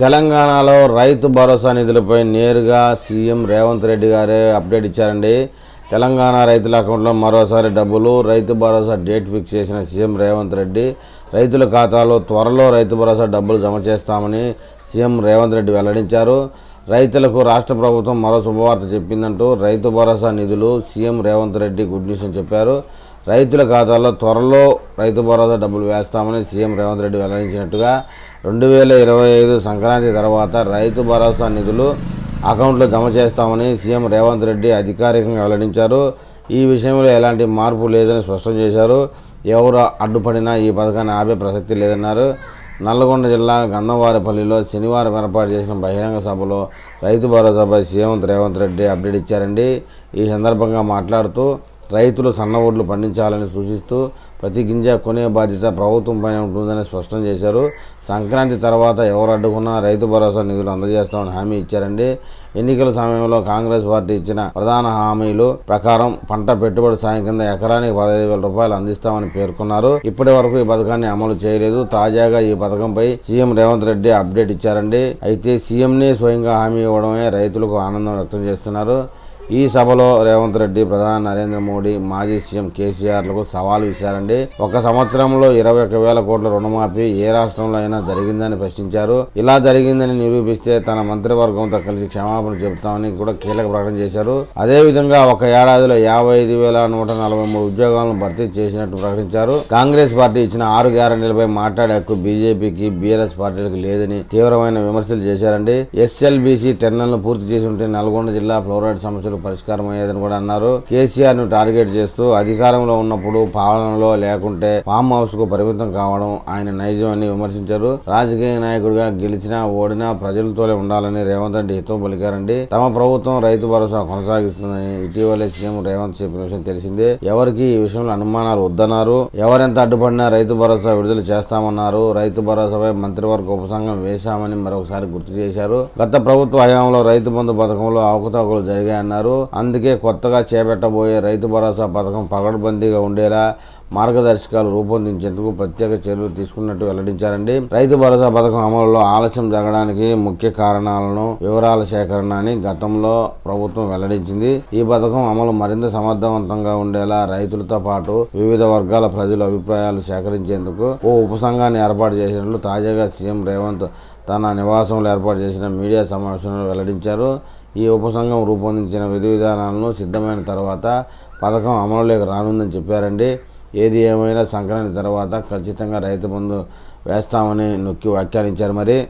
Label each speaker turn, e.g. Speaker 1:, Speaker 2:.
Speaker 1: తెలంగాణలో రైతు భరోసా నిధులపై నేరుగా సీఎం రేవంత్ రెడ్డి గారే అప్డేట్ ఇచ్చారండి. తెలంగాణ రైతుల అకౌంట్లో మరోసారి డబ్బులు రైతు భరోసా డేట్ ఫిక్స్ చేసిన సీఎం రేవంత్ రెడ్డి రైతుల ఖాతాలో త్వరలో రైతు భరోసా డబ్బులు జమ చేస్తామని సీఎం రేవంత్ రెడ్డి వెల్లడించారు. రైతులకు రాష్ట్ర ప్రభుత్వం మరో శుభవార్త చెప్పిందంటూ రైతు భరోసా నిధులు CM Revanth Reddy good news అని చెప్పారు. రైతుల ఖాతాలో త్వరలో రైతు భరోసా డబ్బులు వేస్తామని సీఎం రేవంత్ రెడ్డి వెల్లడించినట్టుగా రెండు వేల ఇరవై ఐదు సంక్రాంతి తర్వాత రైతు భరోసా నిధులు అకౌంట్లో జమ చేస్తామని సీఎం రేవంత్ రెడ్డి అధికారికంగా వెల్లడించారు. ఈ విషయంలో ఎలాంటి మార్పు లేదని స్పష్టం చేశారు. ఎవరు అడ్డుపడినా ఈ పథకాన్ని ఆపే ప్రసక్తి లేదన్నారు. నల్లగొండ జిల్లా గంధవారిపల్లిలో శనివారం ఏర్పాటు చేసిన బహిరంగ సభలో రైతు భరోసాపై సీఎం రేవంత్ రెడ్డి అప్డేట్ ఇచ్చారండి. ఈ సందర్భంగా మాట్లాడుతూ రైతులు సన్న ఓట్లు పండించాలని సూచిస్తూ ప్రతి గింజ కొనే బాధ్యత ప్రభుత్వం పైన ఉంటుందని స్పష్టం చేశారు. సంక్రాంతి తర్వాత ఎవరు అడ్డుకున్నా రైతు భరోసా నిధులు అందజేస్తామని హామీ ఇచ్చారండి. ఎన్నికల సమయంలో కాంగ్రెస్ పార్టీ ఇచ్చిన ప్రధాన హామీలు ప్రకారం పంట పెట్టుబడి సాయం కింద ఎకరానికి పదహైదు వేల రూపాయలు అందిస్తామని పేర్కొన్నారు. ఇప్పటి వరకు ఈ పథకాన్ని అమలు చేయలేదు. తాజాగా ఈ పథకంపై సీఎం రేవంత్ రెడ్డి అప్డేట్ ఇచ్చారండి. అయితే సీఎంనే స్వయంగా హామీ ఇవ్వడమే రైతులకు ఆనందం వ్యక్తం చేస్తున్నారు. ఈ సభలో రేవంత్ రెడ్డి ప్రధాని నరేంద్ర మోడీ మాజీ సీఎం కేసీఆర్లకు సవాల్ విసిరారండి. ఒక సంవత్సరంలో ఇరవై ఒక వేల కోట్ల రుణమాఫీ ఏ రాష్ట్రంలో అయినా జరిగిందని ప్రశ్నించారు. ఇలా జరిగిందని నిరూపిస్తే తన మంత్రివర్గంతో కలిసి క్షమాపణ చెబుతామని కూడా కీలక ప్రకటన చేశారు. అదే విధంగా ఒక ఏడాదిలో యాభై ఐదు వేల నూట నలభై మూడు ఉద్యోగాలను భర్తీ చేసినట్టు ప్రకటించారు. కాంగ్రెస్ పార్టీ ఇచ్చిన ఆరు గ్యారంటీలపై మాట్లాడే హక్కు బీజేపీకి బీఆర్ఎస్ పార్టీలకు లేదని తీవ్రమైన విమర్శలు చేశారండి. ఎస్ఎల్బీసీ టెర్నల్ను పూర్తి చేసి ఉంటే నల్గొండ జిల్లా ఫ్లోరైడ్ సమస్యలు పరిష్కారం అయ్యేదని కూడా అన్నారు. కేసీఆర్ను టార్గెట్ చేస్తూ అధికారంలో ఉన్నప్పుడు పాలనలో లేకుంటే ఫామ్ హౌస్కు పరిమితం కావడం ఆయన నైజం అని విమర్శించారు. రాజకీయ నాయకుడిగా గెలిచినా ఓడినా ప్రజలతోనే ఉండాలని రేవంత్ రెడ్డి హితం పలికారండి. తమ ప్రభుత్వం రైతు భరోసా కొనసాగిస్తుందని ఇటీవలే సీఎం రేవంత్ చెప్పిన విషయం తెలిసిందే. ఎవరికి ఈ విషయంలో అనుమానాలు వద్దన్నారు. ఎవరెంత అడ్డుపడినా రైతు భరోసా విడుదల చేస్తామన్నారు. రైతు భరోసాపై మంత్రివర్గ ఉపసంఘం వేశామని మరొకసారి గుర్తు చేశారు. గత ప్రభుత్వ హయాంలో రైతు బంధు పథకంలో అవకతవకలు జరిగాయన్నారు. అందుకే కొత్తగా చేపట్టబోయే రైతు భరోసా పథకం పగడబందీగా ఉండేలా మార్గదర్శకాలు రూపొందించేందుకు ప్రత్యేక చర్యలు తీసుకున్నట్టు వెల్లడించారండి. రైతు భరోసా పథకం అమలులో ఆలస్యం జరగడానికి ముఖ్య కారణాలను వివరాల సేకరణ అని గతంలో ప్రభుత్వం వెల్లడించింది. ఈ పథకం అమలు మరింత సమర్థవంతంగా ఉండేలా రైతులతో పాటు వివిధ వర్గాల ప్రజల అభిప్రాయాలు సేకరించేందుకు ఓ ఉపసంఘాన్ని ఏర్పాటు చేసినట్లు తాజాగా సీఎం రేవంత్ తన నివాసంలో ఏర్పాటు చేసిన మీడియా సమావేశంలో వెల్లడించారు. ఈ ఉపసంఘం రూపొందించిన విధి విధానాలను సిద్ధమైన తర్వాత పథకం అమలులోకి రానుందని చెప్పారండి. ఏది ఏమైనా సంక్రాంతి తర్వాత ఖచ్చితంగా రైతు బంధు వేస్తామని నొక్కి వ్యాఖ్యానించారు మరి.